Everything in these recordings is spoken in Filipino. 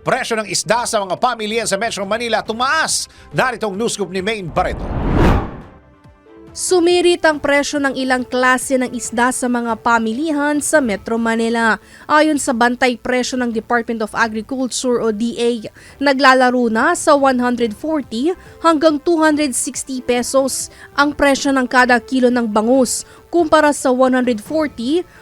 presyo ng isda sa mga pamilya sa Metro Manila tumaas. Naritong news scoop ni Maine Barreto. Sumirit ang presyo ng ilang klase ng isda sa mga pamilihan sa Metro Manila. Ayon sa bantay presyo ng Department of Agriculture o DA, naglalaro na sa 140 hanggang 260 pesos ang presyo ng kada kilo ng bangus kumpara sa 140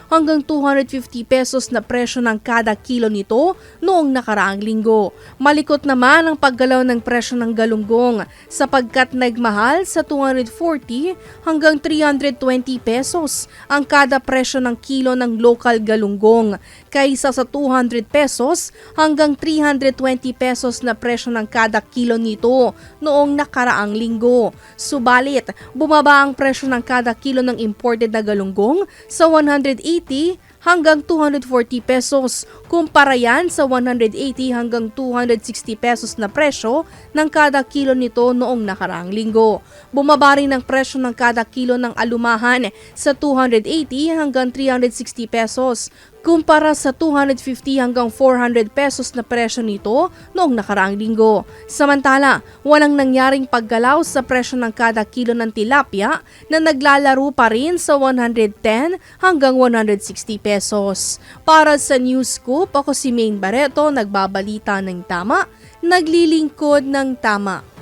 hanggang 250 pesos na presyo ng kada kilo nito noong nakaraang linggo. Malikot naman ang paggalaw ng presyo ng galunggong sapagkat nagmahal sa 240 hanggang 320 pesos ang kada presyo ng kilo ng local galunggong kaysa sa 200 pesos hanggang 320 pesos na presyo ng kada kilo nito noong nakaraang linggo. Subalit, bumaba ang presyo ng kada kilo ng imported na galunggong sa 180 hanggang 240 pesos kumpara yan sa 180 hanggang 260 pesos na presyo ng kada kilo nito noong nakaraang linggo. Bumaba rin ang presyo ng kada kilo ng alumahan sa 280 hanggang 360 pesos kumpara sa 250 hanggang 400 pesos na presyo nito noong nakaraang linggo. Samantala, walang nangyaring paggalaw sa presyo ng kada kilo ng tilapia na naglalaro pa rin sa 110 hanggang 160 pesos. Para sa News Scoop, ako si Maine Barreto, nagbabalita ng tama, naglilingkod ng tama.